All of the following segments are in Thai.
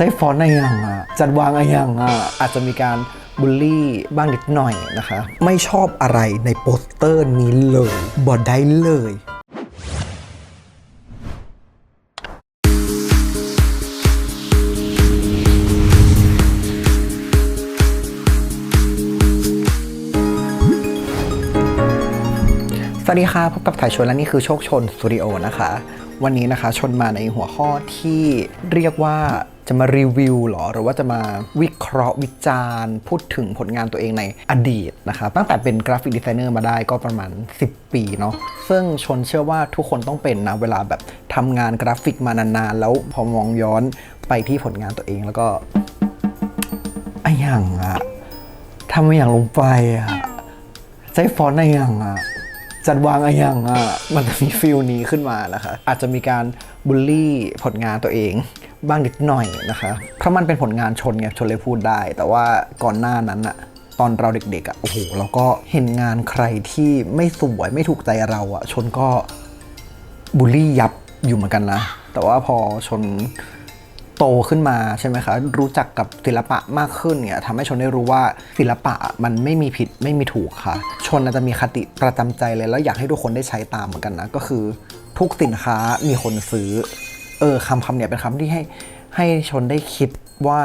ช้ฟอนต์อะไรอย่างอะจัดวางอะไรอย่างอะอาจจะมีการบูลลี่บ้างนิดหน่อยนะคะ ไม่ชอบอะไรในโปสเตอร์นี้เลยบอดได้เลย วัสดีค่ะพบกับถ่ายชนและนี่คือโชคชนสตูดิโอนะคะ วันนี้นะคะชนมาในหัวข้อที่เรียกว่าจะมารีวิวหรอหรือว่าจะมาวิเคราะห์วิจารณ์ พูดถึงผลงานตัวเองในอดีตนะคะตั้งแต่เป็นกราฟิกดีไซเนอร์มาได้ก็ประมาณ 10 ปีเนาะซึ่งชนเชื่อว่าทุกคนต้องเป็นนะ เวลาแบบทำงานกราฟิกมานานๆ แล้วพอมองย้อนไปที่ผลงานตัวเองแล้วก็ไอะอย่างอะทำอย่างลงไปอะใช้ฟอนต์อะไรอย่างอะ จัดวางอะไรอย่างอะมันจะมีฟิลนี้ขึ้นมานะคะ อาจจะมีการบูลลี่ผลงานตัวเองบ้างนิดหน่อยนะคะ เพราะมันเป็นผลงานชนไงชนเลยพูดได้ แต่ว่าก่อนหน้านั้นอะตอนเราเด็กๆอะโอ้โหเราก็เห็นงานใครที่ไม่สวยไม่ถูกใจเราอะชนก็บูลลี่ยับอยู่เหมือนกันนะ แต่ว่าพอชน โตขึ้นมาใช่ไหมคะรู้จักกับศิลปะมากขึ้นเนี่ยทำให้ชนได้รู้ว่าศิลปะมันไม่มีผิดไม่มีถูกค่ะ ชนอาจจะมีคติประจำใจเลยแล้วอยากให้ทุกคนได้ใช้ตามเหมือนกันนะ ก็คือทุกสินค้ามีคนซื้อ เออคำคำเนี่ยเป็นคำที่ให้ให้ชนได้คิดว่า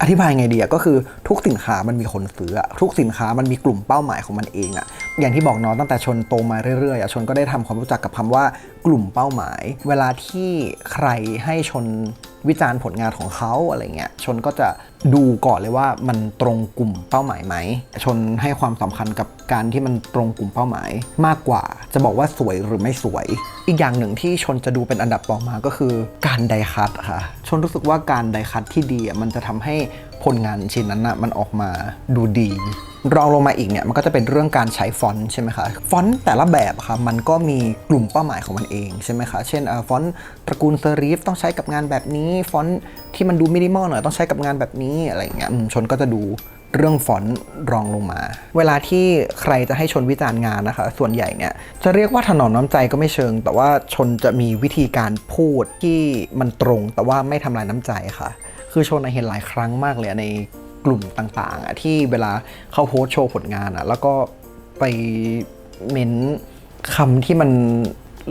อธิบายไงดีอะก็คือทุกสินค้ามันมีคนซื้ออะทุกสินค้ามันมีกลุ่มเป้าหมายของมันเองอะอย่างที่บอกเนาะตั้งแต่ชนโตมาเรื่อยๆอะชนก็ได้ทำความรู้จักกับคำว่ากลุ่มเป้าหมาย เวลาที่ใครให้ชนวิจารณ์ผลงานของเขาอะไรเงี้ยชนก็จะ ดูก่อนเลยว่ามันตรงกลุ่มเป้าหมายไหม ชนให้ความสำคัญกับการที่มันตรงกลุ่มเป้าหมายมากกว่า จะบอกว่าสวยหรือไม่สวย อีกอย่างหนึ่งที่ชนจะดูเป็นอันดับต่อมาก็คือ การไดคัตค่ะ ชนรู้สึกว่าการไดคัตที่ดีอะมันจะทำให้ ผลงานชิ้นนั้นนะมันออกมาดูดี รองลงมาอีกเนี่ยมันก็จะเป็นเรื่องการใช้ฟอนต์ใช่ไหมคะฟอนต์แต่ละแบบค่ะมันก็มีกลุ่มเป้าหมายของมันเองใช่ไหมคะเช่นเอ่อฟอนต์ตระกูลเซรีฟต้องใช้กับงานแบบนี้ฟอนต์ที่มันดูมินิมอลหน่อยต้องใช้กับงานแบบนี้อะไรเงี้ยชนก็จะดูเรื่องฟอนต์รองลงมา เวลาที่ใครจะให้ชนวิจารณ์งานนะคะ ส่วนใหญ่เนี่ยจะเรียกว่าถนอมน้ำใจก็ไม่เชิง แต่ว่าชนจะมีวิธีการพูดที่มันตรง แต่ว่าไม่ทำลายน้ำใจค่ะ คือชนเห็นหลายครั้งมากเลยในกลุ่มต่างๆอะที่เวลาเขาโพสโชว์ผลงานอะแล้วก็ไปเม้นคำที่มัน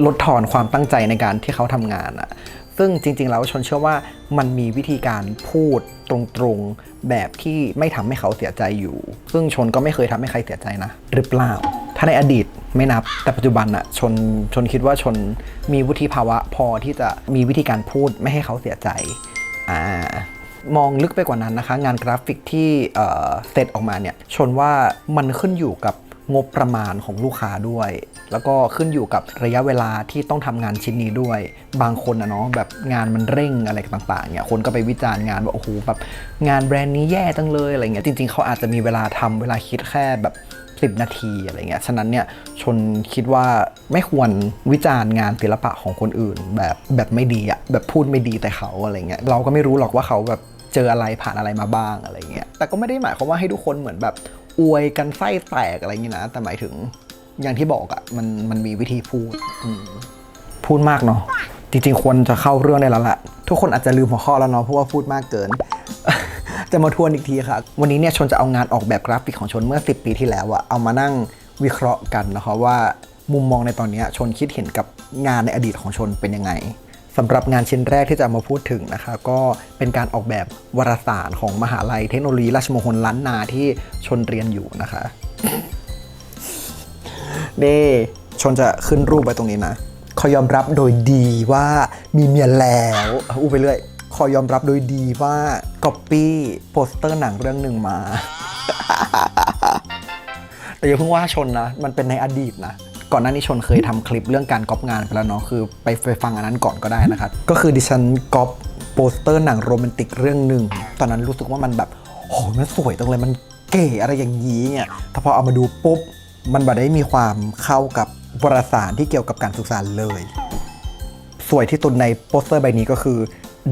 ลดทอนความตั้งใจในการที่เขาทำงานอะซึ่งจริง ๆ แล้วชนเชื่อว่ามันมีวิธีการพูดตรงๆแบบที่ไม่ทำให้เขาเสียใจอยู่ ซึ่งชนก็ไม่เคยทำให้ใครเสียใจนะ หรือเปล่า ถ้าในอดีตไม่นับแต่ปัจจุบันอะชนชนคิดว่าชนมีวุฒิภาวะพอที่จะมีวิธีการพูดไม่ให้เขาเสียใจ อ่ามองลึกไปกว่านั้นนะคะ งานกราฟิกที่เสร็จออกมาเนี่ยชนว่ามันขึ้นอยู่กับงบประมาณของลูกค้าด้วย แล้วก็ขึ้นอยู่กับระยะเวลาที่ต้องทำงานชิ้นนี้ด้วย บางคนนะเนาะแบบงานมันเร่งอะไรต่างๆเนี่ยคนก็ไปวิจารณ์งานว่าโอ้โหแบบงานแบรนด์นี้แย่จังเลยอะไรเงี้ยจริงๆเขาอาจจะมีเวลาทำเวลาคิดแค่แบบ 10 นาทีอะไรเงี้ย ฉะนั้นเนี่ยชนคิดว่าไม่ควรวิจารณ์งานศิลปะของคนอื่น แบบแบบไม่ดีอะแบบพูดไม่ดีแต่เขาอะไรเงี้ยเราก็ไม่รู้หรอกว่าเขาแบบเจออะไรผ่านอะไรมาบ้างอะไรเงี้ยแต่ก็ไม่ได้หมายความว่าให้ทุกคนเหมือนแบบอวยกันไส้แตกอะไรเงี้ยนะ แต่หมายถึงอย่างที่บอกอะมันมันมีวิธีพูดพูดมากเนาะจริงๆควรจะเข้าเรื่องได้แล้วละทุกคนอาจจะลืมหัวข้อแล้วเนาะเพราะว่าพูดมากเกิน จะมาทวนอีกทีค่ะ วันนี้เนี่ยชนจะเอางานออกแบบกราฟิกของชนเมื่อ 10 ปีที่แล้วอะเอามานั่งวิเคราะห์กันนะคะว่ามุมมองในตอนนี้ชนคิดเห็นกับงานในอดีตของชนเป็นยังไงสำหรับงานชิ้นแรกที่จะามาพูดถึงนะคะ ก็เป็นการออกแบบวารสารของมหาลัยเทคโนโลยีราชมงคลล้านนาที่ชนเรียนอยู่นะคะนี่ชนจะขึ้นรูปไว้ตรงนี้นะขอยอมรับโดยดีว่ามีเมียแล้วอู้ไปเรื่อย อยอมรับโดยดีว่าก๊อปปี้โปสเตอร์หนังเรื่องหนึ่งมา แต่อย่าเพิ่งว่าชนนะ มันเป็นในอดีตนะ ก่อนหน้านี้ชนเคยทำคลิปเรื่องการก๊อปงานไปแล้วเนาะ คือไปไปฟังอันนั้นก่อนก็ได้นะครับ ก็คือดิฉันก๊อปโปสเตอร์หนังโรแมนติกเรื่องหนึ่ง ตอนนั้นรู้สึกว่ามันแบบโหมันสวยจังเลย มันเก๋อะไรอย่างนี้เนี่ยแต่พอเอามาดูปุ๊บ มันบ่ได้มีความเข้ากับวารสารที่เกี่ยวกับการศึกษาเลยสวยที่สุดในโปสเตอร์ใบนี้ก็คือ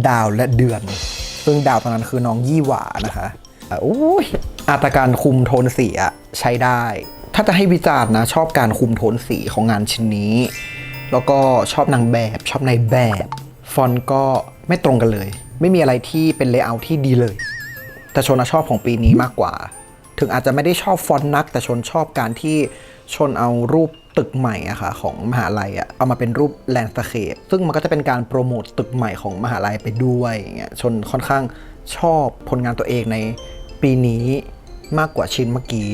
ดาวและเดือน ซึ่งดาวตอนนั้นคือน้องยี่หวานะคะอุ้ยอาตการคุมโทนสีอะใช้ได้ ถ้าจะให้วิจารณ์นะ ชอบการคุมโทนสีของงานชิ้นนี้ แล้วก็ชอบนางแบบชอบในแบบ ฟอนต์ก็ไม่ตรงกันเลย ไม่มีอะไรที่เป็นเลเยอร์ที่ดีเลย แต่ชนชอบของปีนี้มากกว่า ถึงอาจจะไม่ได้ชอบฟอนต์นัก แต่ชนชอบการที่ ชนเอารูปตึกใหม่อะค่ะของมหาลัยอะเอามาเป็นรูปแลนด์สเคปซึ่งมันก็จะเป็นการโปรโมทตึกใหม่ของมหาลัยไปด้วยอย่างเงี้ยชนค่อนข้างชอบผลงานตัวเองในปีนี้มากกว่าชิ้นเมื่อกี้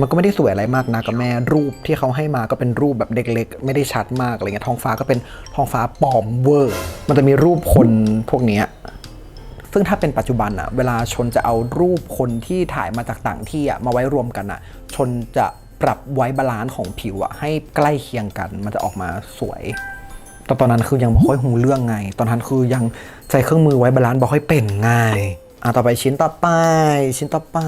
มันก็ไม่ได้สวยอะไรมากนะกับแม่รูปที่เขาให้มาก็เป็นรูปแบบเล็กๆ ไม่ได้ชัดมากอะไรเงี้ยท้องฟ้าก็เป็นท้องฟ้าปลอมเวอร์ มันจะมีรูปคนพวกเนี้ยซึ่งถ้าเป็นปัจจุบันอะเวลาชนจะเอารูปคนที่ถ่ายมาจากต่างที่อะมาไว้รวมกันอะชนจะ ปรับไว้บาลานซ์ของผิวอะให้ใกล้เคียงกัน มันจะออกมาสวยแต่ตอนนั้นคือยังไม่ค่อยหูเรื่องไง ตอนนั้นคือยังใช้เครื่องมือไว้บาลานซ์บอกค่อยเป็นไง่ายอะต่อไปชิ้นต่อไป ชิ้นต่อไป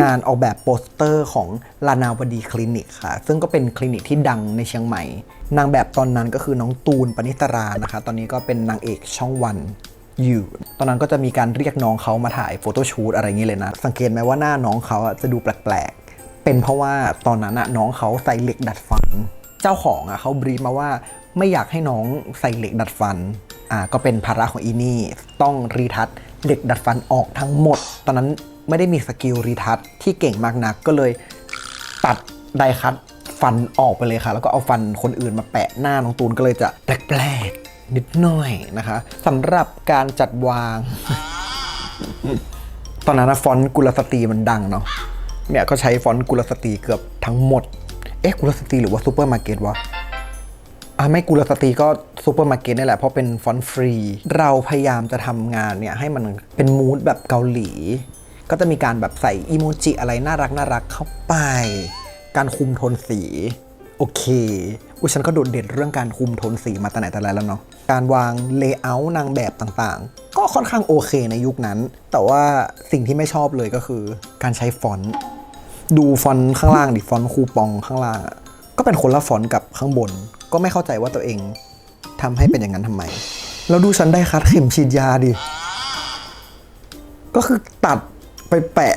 งานออกแบบโปสเตอร์ของลานาวดีคลินิกค่ะ ซึ่งก็เป็นคลินิกที่ดังในเชียงใหม่ นางแบบตอนนั้นก็คือน้องตูนปณิตรานะคะ ตอนนี้ก็เป็นนางเอกช่องวันอยู่ ตอนนั้นก็จะมีการเรียกน้องเขามาถ่ายโฟโต้ชูตอะไรอย่างนี้เลยนะ สังเกตไหมว่าหน้าน้องเขาจะดูแปลก เป็นเพราะว่าตอนนั้นอะน้องเขาใส่เหล็กดัดฟัน เจ้าของอะเขาบรีฟมาว่าไม่อยากให้น้องใส่เหล็กดัดฟันอ่าก็เป็นภาระของอีนี่ ต้องรีทัชเหล็กดัดฟันออกทั้งหมด ตอนนั้นไม่ได้มีสกิลรีทัชที่เก่งมากนักก็เลยตัดไดคัตฟันออกไปเลยค่ะ แล้วก็เอาฟันคนอื่นมาแปะหน้าน้องตูนก็เลยจะแปลกๆนิดหน่อยนะคะสำหรับการจัดวาง ตอนนั้นฟอนต์กุลสตรีมันดังเนาะ เนี่ยก็ใช้ฟอนต์กุลสตรีเกือบทั้งหมด เอ๊ะกุลสตรีหรือว่าซูเปอร์มาร์เก็ตวะอะไม่กุลสตรีก็ซูเปอร์มาร์เก็ตนี่แหละเพราะเป็นฟอนต์ฟรี เราพยายามจะทำงานเนี่ยให้มันเป็นมูดแบบเกาหลี ก็จะมีการแบบใส่อีโมจิอะไรน่ารักน่ารักเข้าไป การคุมโทนสี โอเคอุ้ยฉันก็โดดเด่นเรื่องการคุมโทนสีมาแต่ไหนแต่ไรแล้วเนาะ การวางเลเยอร์นางแบบต่างๆ ก็ค่อนข้างโอเคในยุคนั้น แต่ว่าสิ่งที่ไม่ชอบเลยก็คือ การใช้ฟอนต์ ดูฟอนต์ข้างล่างดิฟอนต์คูปองข้างล่าง ก็เป็นคนละฟอนต์กับข้างบน ก็ไม่เข้าใจว่าตัวเองทำให้เป็นอย่างนั้นทำไม แล้วดูฉันได้คัดเข็มฉีดยาดิ ก็คือตัดไปแปะ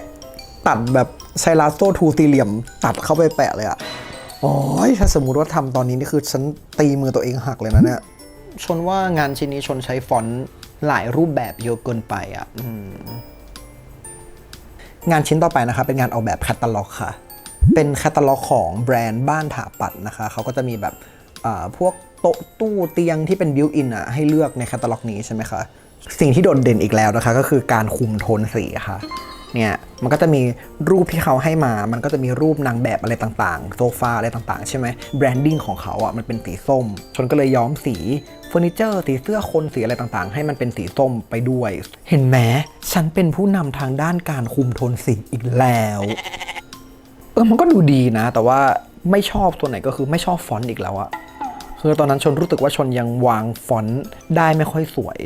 ตัดแบบใช้ลาโซทูสี่เหลี่ยม ตัดเข้าไปแปะเลยอะ โอ้ยถ้าสมมุติว่าทำตอนนี้นี่คือฉันตีมือตัวเองหักเลยนะเนี่ยชนว่างานชิ้นนี้ชนใช้ฟอนต์หลายรูปแบบเยอะเกินไปอะอืมงานชิ้นต่อไปนะคะเป็นงานออกแบบแคตตาล็อกค่ะ เป็นแคตตาล็อกของแบรนด์บ้านถาปัดนะคะ เขาก็จะมีแบบอ่าพวกโต๊ะตู้เตียงที่เป็นบิวอินอะให้เลือกในแคตตาล็อกนี้ใช่ไหมคะ สิ่งที่โดดเด่นอีกแล้วนะคะ ก็คือการคุมโทนสีค่ะ เนี่ยมันก็จะมีรูปที่เขาให้มา มันก็จะมีรูปนางแบบอะไรต่างๆ โซฟาอะไรต่างๆ ใช่ไหมแบรนดิ้งของเขาอะมันเป็นสีส้ม ชนก็เลยย้อมสีเฟอร์นิเจอร์สีเสื้อคนสีอะไรต่างๆ ให้มันเป็นสีส้มไปด้วย เห็นไหมฉันเป็นผู้นำทางด้านการคุมโทนสีอีกแล้ว เออมันก็ดูดีนะ แต่ว่าไม่ชอบตัวไหนก็คือไม่ชอบฟอนต์อีกแล้วอะคือตอนนั้นชนรู้สึกว่าชนยังวางฟอนต์ได้ไม่ค่อยสวย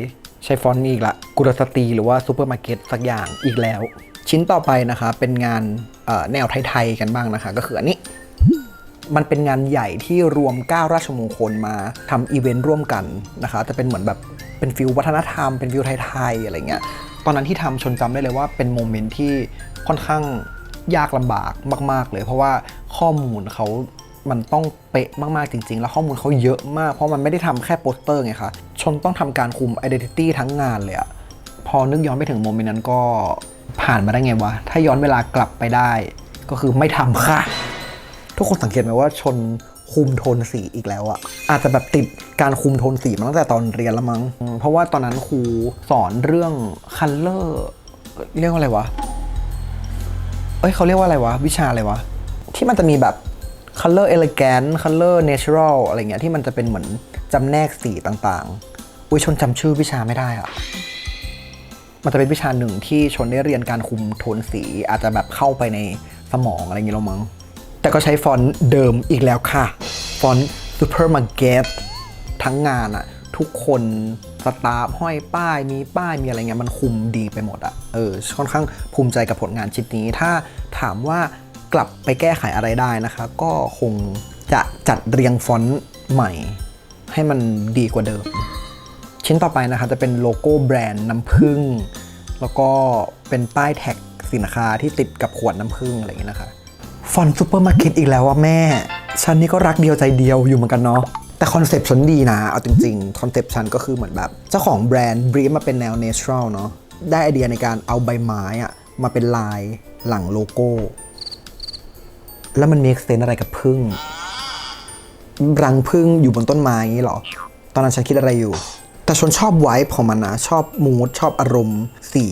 ใช้ฟอนต์นี้อีกละกุลสตีหรือว่าซูเปอร์มาร์เก็ตสักอย่างอีกแล้ว ชิ้นต่อไปนะคะเป็นงานแนวไทย ๆ กันบ้างนะคะ ก็คืออันนี้มันเป็นงานใหญ่ที่รวม 9 ราชมงคลมาทำอีเวนต์ร่วมกันนะคะจะเป็นเหมือนแบบเป็นฟิลวัฒนธรรม เป็นฟิลไทย ๆ อะไรเงี้ยตอนนั้นที่ทำชนจำได้เลยว่าเป็นโมเมนต์ที่ค่อนข้างยากลำบากมาก ๆ เลย เพราะว่าข้อมูลเขามันต้องเป๊ะมาก ๆ จริง ๆ แล้วข้อมูลเขาเยอะมาก เพราะมันไม่ได้ทำแค่โปสเตอร์ไงคะชนต้องทำการคุม identity ทั้งงานเลยอะพอนึกย้อนไปถึงโมเมนต์นั้นก็ ผ่านมาได้ไงวะ ถ้าย้อนเวลากลับไปได้ ก็คือไม่ทำค่ะ ทุกคนสังเกตไหมว่าชนคุมโทนสีอีกแล้วอะอาจจะแบบติดการคุมโทนสีมาตั้งแต่ตอนเรียนล้วมั้ง เพราะว่าตอนนั้นครูสอนเรื่องคัลเลอร์เรียกว่าอะไรวะ เอ้ยเขาเรียกว่าอะไรวะ วิชาอะไรวะ ที่มันจะมีแบบ color elegant color natural อะไรเงี้ยที่มันจะเป็นเหมือนจำแนกสีต่างๆ อุ้ยชนจำชื่อวิชาไม่ได้อะ มันจะเป็นวิชาหนึ่งที่ชนได้เรียนการคุมโทนสี อาจจะแบบเข้าไปในสมองอะไรอย่างเงี้ยแล้วมั้งแต่ก็ใช้ฟอนต์เดิมอีกแล้วค่ะ ฟอนต์ Supermarket ทั้งงานอะทุกคนสตาฟห้อยป้ายมีป้ายมีอะไรเงี้ยมันคุมดีไปหมดอะเออค่อนข้างภูมิใจกับผลงานชิ้นนี้ ถ้าถามว่ากลับไปแก้ไขอะไรได้นะคะ ก็คงจะจัดเรียงฟอนต์ใหม่ ให้มันดีกว่าเดิม ชิ้นต่อไปนะคะจะเป็นโลโก้แบรนด์น้ำผึ้งแล้วก็เป็นป้ายแท็กสินค้าที่ติดกับขวดน้ำผึ้งอะไรอย่างนี้นะคะ ฟอนต์ซูเปอร์มาร์เก็ตอีกแล้วว่าแม่ ฉันนี่ก็รักเดียวใจเดียวอยู่เหมือนกันเนาะแต่คอนเซปต์ฉันดีนะ เอาจริงๆ คอนเซปต์ฉันก็คือเหมือนแบบ เจ้าของแบรนด์บรีฟมาเป็นแนวเนเชอรัลเนาะได้ไอเดียในการเอาใบไม้อะมาเป็นลายหลังโลโก้ แล้วมันมีเซนอะไรกับพึ่งรังพึ่งอยู่บนต้นไม้อย่างนี้เหรอ ตอนนั้นฉันคิดอะไรอยู่ แต่ชนชอบไวท์ของมันนะ ชอบมูดชอบอารมณ์สี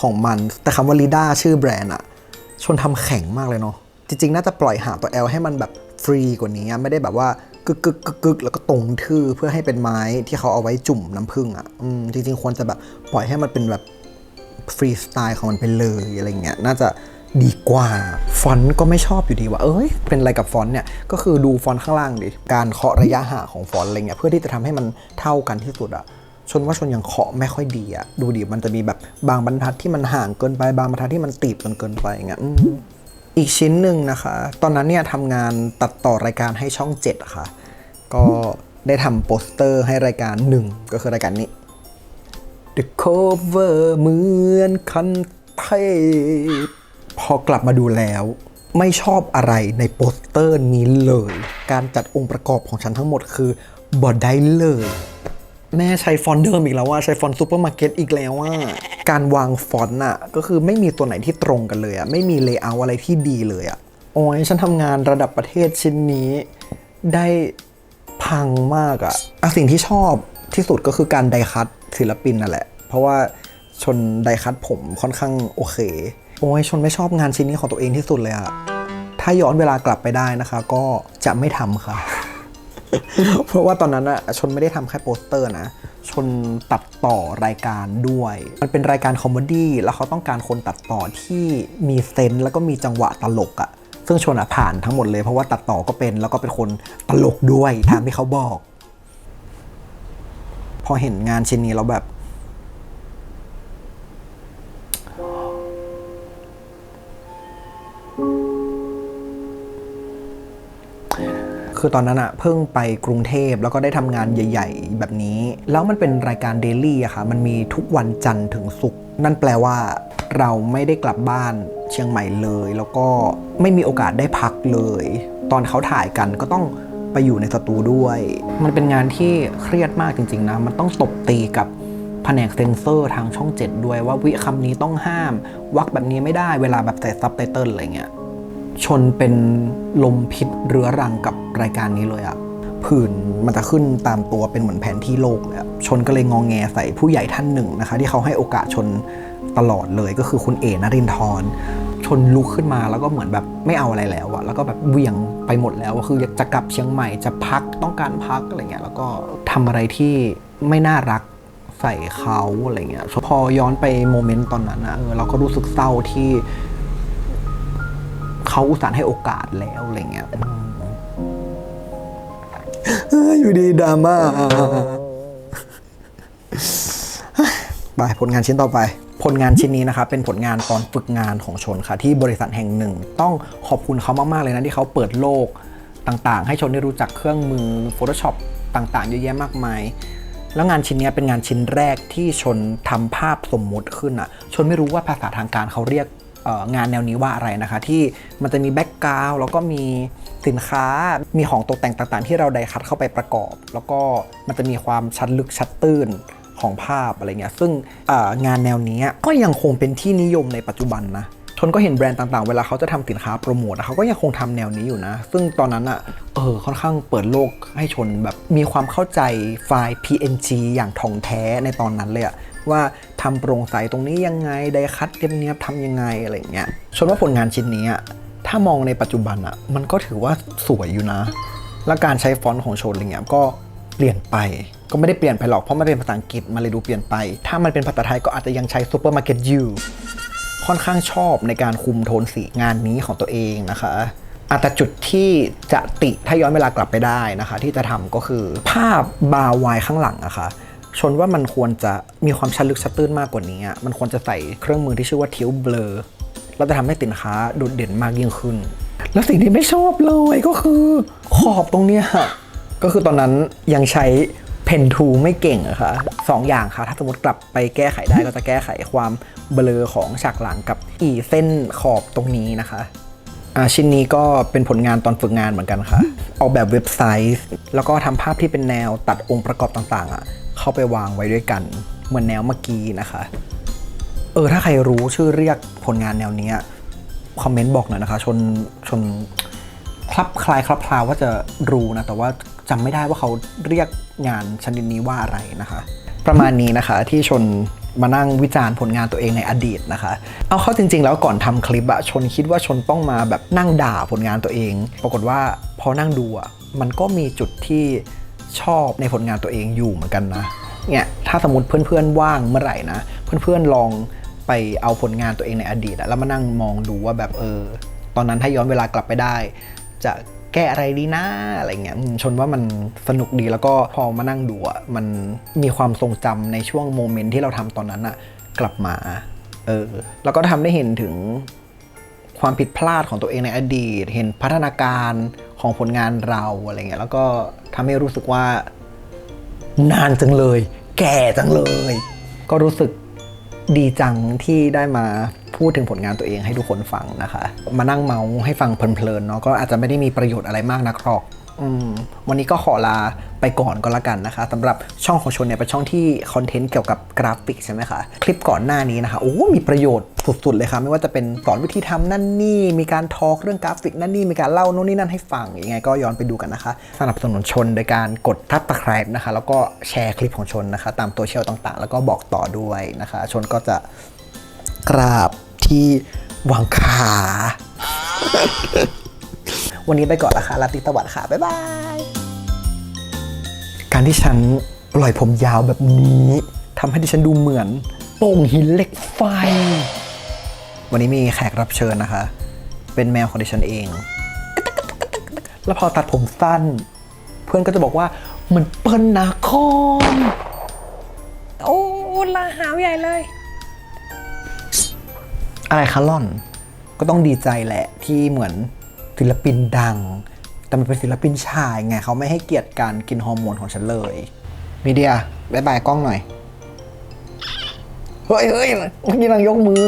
ของมัน แต่คำว่าลีด้าชื่อแบรนด์อะชนทำแข็งมากเลยเนาะจริงๆ น่าจะปล่อยหางตัว L ให้มันแบบฟรีกว่านี้ไม่ได้แบบว่ากึกกึกกึกกึกแล้วก็ตรงทื่อเพื่อให้เป็นไม้ที่เขาเอาไว้จุ่มน้ำผึ้งอะอืมจริงๆ ควรจะแบบปล่อยให้มันเป็นแบบฟรีสไตล์ของมันไปเลยอะไรเงี้ยน่าจะดีกว่า ฟอนต์ก็ไม่ชอบอยู่ดีว่า เอ้ย เป็นอะไรกับฟอนต์เนี่ย ก็คือดูฟอนต์ข้างล่างดิ การเคาะระยะห่างของฟอนต์อะไรเงี้ย เพื่อที่จะทำให้มันเท่ากันที่สุดอะ ชนว่าชนยังเคาะไม่ค่อยดีอะดูดิมันจะมีแบบบางบรรทัดที่มันห่างเกินไป บางบรรทัดที่มันตีบจนเกินไปอย่างเงี้ยอีกชิ้นหนึ่งนะคะ ตอนนั้นเนี่ยทำงานตัดต่อรายการให้ช่องเจ็ดอะค่ะ ก็ได้ทำโปสเตอร์ให้รายการหนึ่งก็คือรายการนี้ The cover เหมือนคันเทพพอกลับมาดูแล้วไม่ชอบอะไรในโปสเตอร์นี้เลย การจัดองค์ประกอบของฉันทั้งหมดคือบอดได้เลย แม่ใช้ฟอนต์เดิมอีกแล้วว่าใช้ฟอนต์ซูเปอร์มาร์เก็ตอีกแล้วว่า การวางฟอนต์อะก็คือไม่มีตัวไหนที่ตรงกันเลยอะไม่มีเลเยอร์อะไรที่ดีเลยอะโอ้ยฉันทำงานระดับประเทศชิ้นนี้ได้พังมากอะอะสิ่งที่ชอบที่สุดก็คือการไดคัตศิลปินนั่นแหละ เพราะว่าชนไดคัตผมค่อนข้างโอเค โอ้ยชนไม่ชอบงานชิ้นนี้ของตัวเองที่สุดเลยอะถ้าย้อนเวลากลับไปได้นะคะ ก็จะไม่ทำค่ะ เพราะว่าตอนนั้นอะชนไม่ได้ทำแค่โปสเตอร์นะ ชนตัดต่อรายการด้วย มันเป็นรายการคอมเมดี้แล้วเขาต้องการคนตัดต่อที่มีเซนส์แล้วก็มีจังหวะตลกอะซึ่งชนอะผ่านทั้งหมดเลยเพราะว่าตัดต่อก็เป็นแล้วก็เป็นคนตลกด้วยตามที่เขาบอก พอเห็นงานชิ้นนี้เราแบบ คือตอนนั้นอะเพิ่งไปกรุงเทพแล้วก็ได้ทำงานใหญ่ ๆ แบบนี้ แล้วมันเป็นรายการเดลี่อะค่ะมันมีทุกวันจันทร์ถึงศุกร์นั่นแปลว่าเราไม่ได้กลับบ้านเชียงใหม่เลย แล้วก็ไม่มีโอกาสได้พักเลย ตอนเขาถ่ายกันก็ต้องไปอยู่ในสตูด้วย มันเป็นงานที่เครียดมากจริง ๆ นะ มันต้องตบตีกับแผนกเซนเซอร์ทางช่อง 7 ด้วยว่าวิคำนี้ต้องห้าม วักแบบนี้ไม่ได้เวลาแบบใส่ซับไตเติลอะไรเงี้ย ชนเป็นลมพิษเรื้อรังกับรายการนี้เลยอะผื่นมันจะขึ้นตามตัวเป็นเหมือนแผนที่โลกเลยชนก็เลยงองแงใส่ผู้ใหญ่ท่านหนึ่งนะคะ ที่เขาให้โอกาสชนตลอดเลยก็คือคุณเอนรินทร์ชนลุกขึ้นมาแล้วก็เหมือนแบบไม่เอาอะไรแล้วอะแล้วก็แบบเวียงไปหมดแล้วคือจะกลับเชียงใหม่จะพักต้องการพักอะไรเงี้ยแล้วก็ทำอะไรที่ไม่น่ารักใส่เขาอะไรเงี้ยพอย้อนไปโมเมนต์ตอนนั้นนะเออเราก็รู้สึกเศร้าที่ เขาอุตส่าห์ให้โอกาสแล้วอะไรเงี้ยอยู่ดีดราม่าไปผลงานชิ้นต่อไป ผลงานชิ้นนี้นะคะเป็นผลงานตอนฝึกงานของชนค่ะ ที่บริษัทแห่งหนึ่ง ต้องขอบคุณเขามาก ๆ เลยนะ ที่เขาเปิดโลกต่างๆ ให้ชนได้รู้จักเครื่องมือ Photoshop ต่างๆ เยอะแยะมากมายแล้วงานชิ้นนี้เป็นงานชิ้นแรกที่ชนทำภาพสมมุติขึ้นอะ ชนไม่รู้ว่าภาษาทางการเขาเรียก งานแนวนี้ว่าอะไรนะคะ ที่มันจะมีแบ็กกราวแล้วก็มีสินค้ามีของตกแต่งต่างๆ ที่เราไดคัดเข้าไปประกอบ แล้วก็มันจะมีความชัดลึกชัดตื้นของภาพอะไรเงี้ยซึ่งงานแนวนี้ก็ยังคงเป็นที่นิยมในปัจจุบันนะชนก็เห็นแบรนด์ต่างๆ เวลาเขาจะทำสินค้าโปรโมทเขาก็ยังคงทำแนวนี้อยู่นะ ซึ่งตอนนั้นอะเออค่อนข้างเปิดโลกให้ชนแบบมีความเข้าใจไฟล์ PNG อย่างถ่องแท้ในตอนนั้นเลยอะว่า ทำโปร่งใสตรงนี้ยังไงไดคัดเนียบๆทำยังไงอะไรเงี้ยชนว่าผลงานชิ้นนี้อะถ้ามองในปัจจุบันอะมันก็ถือว่าสวยอยู่นะ และการใช้ฟอนต์ของชนอะไรเงี้ยก็เปลี่ยนไปก็ไม่ได้เปลี่ยนไปหรอกเพราะมันเป็นภาษาอังกฤษมันเลยดูเปลี่ยนไป ถ้ามันเป็นภาษาไทยก็อาจจะยังใช้ซูเปอร์มาร์เก็ตยูค่อนข้างชอบในการคุมโทนสีงานนี้ของตัวเองนะคะอัตราจุดที่จะติถ้าย้อนเวลากลับไปได้นะคะ ที่จะทำก็คือภาพบาร์วน์ข้างหลังอะคะ่ะ ชนว่ามันควรจะมีความชัดลึกชัดตื้นมากกว่านี้อะมันควรจะใส่เครื่องมือที่ชื่อว่าทิวเบลอเราจะทำให้สินค้าโดดเด่นมากยิ่งขึ้น แล้วสิ่งที่ไม่ชอบเลยก็คือขอบตรงเนี้ยก็คือตอนนั้นยังใช้เพนทูไม่เก่งอะค่ะสองอย่างค่ะ ถ้าสมมติกลับไปแก้ไขได้ก็จะแก้ไขความเบลอของฉากหลังกับอีเส้นขอบตรงนี้นะคะอ่าชิ้นนี้ก็เป็นผลงานตอนฝึกงานเหมือนกันค่ะ ออกแบบเว็บไซต์ แล้วก็ทำภาพที่เป็นแนวตัดองค์ประกอบต่างๆอะ เข้าไปวางไว้ด้วยกัน เหมือนแนวเมื่อกี้นะคะ เออถ้าใครรู้ชื่อเรียกผลงานแนวนี้คอมเมนต์บอกหน่อยนะคะ ชนชนคลับคลายคลับคลาวว่าจะรู้นะ แต่ว่าจำไม่ได้ว่าเขาเรียกงานชนิดนี้ว่าอะไรนะคะ ประมาณนี้นะคะที่ชนมานั่งวิจารณ์ผลงานตัวเองในอดีตนะคะ เอาเข้าจริง ๆ แล้วก่อนทำคลิปอะชนคิดว่าชนต้องมาแบบนั่งด่าผลงานตัวเอง ปรากฏว่าพอนั่งดูอะมันก็มีจุดที่ ชอบในผลงานตัวเองอยู่เหมือนกันนะเนี่ยถ้าสมมติเพื่อนๆว่างเมื่อไหร่นะ เพื่อนๆลองไปเอาผลงานตัวเองในอดีต แล้วมานั่งมองดูว่าแบบเออ ตอนนั้นถ้าย้อนเวลากลับไปได้ จะแก้อะไรดีนะอะไรเงี้ยชนว่ามันสนุกดีแล้วก็พอมานั่งดูอะมันมีความทรงจำในช่วงโมเมนต์ที่เราทำตอนนั้นอะกลับมาเออแล้วก็ทำได้เห็นถึงความผิดพลาดของตัวเองในอดีต เห็นพัฒนาการ ของผลงานเราอะไรเงี้ยแล้วก็ทำให้รู้สึกว่า นานจังเลย แก่จังเลย ก็รู้สึกดีจังที่ได้มาพูดถึงผลงานตัวเองให้ทุกคนฟังนะคะ มานั่งเมาส์ให้ฟังเพลินๆเนาะก็อาจจะไม่ได้มีประโยชน์อะไรมากนักหรอก วันนี้ก็ขอลาไปก่อนก็แล้วกันนะคะสำหรับช่องของชนเนี่ยเป็นช่องที่คอนเทนต์เกี่ยวกับกราฟิกใช่ไหมคะ คลิปก่อนหน้านี้นะคะ โอ้มีประโยชน์สุดๆเลยค่ะ ไม่ว่าจะเป็นสอนวิธีทำนั่นนี่ มีการทอล์กเรื่องกราฟิกนั่นนี่ มีการเล่าโน่นนี่นั่นให้ฟัง ยังไง ก็ย้อนไปดูกันนะคะ สนับสนุนชนโดยการกดทับตะไคร้นะคะ แล้วก็แชร์คลิปของชนนะคะ ตามโซเชียลต่างๆ แล้วก็บอกต่อด้วยนะคะ ชนก็จะกราบที่วางขา วันนี้ไปก่อนละค่ะลาตรีสวัสดิ์ค่ะบ๊ายบายการที่ฉันปล่อยผมยาวแบบนี้ทำให้ดิฉันดูเหมือนโป่งหินเหล็กไฟ วันนี้มีแขกรับเชิญนะคะ เป็นแมวของดิฉันเอง แล้วพอตัดผมสั้น เพื่อนก็จะบอกว่าเหมือนเปิ้ลนาคอมโอ้ลาหาวใหญ่เลย อะไรคะล่อน ก็ต้องดีใจแหละที่เหมือน ศิลปินดัง แต่มันเป็นศิลปินชายไงเขาไม่ให้เกียรติการกินฮอร์โมนของฉันเลยมีเดียบายบายกล้องหน่อย เฮ้ยเฮ้ยเมื่อกี้นางยกมือ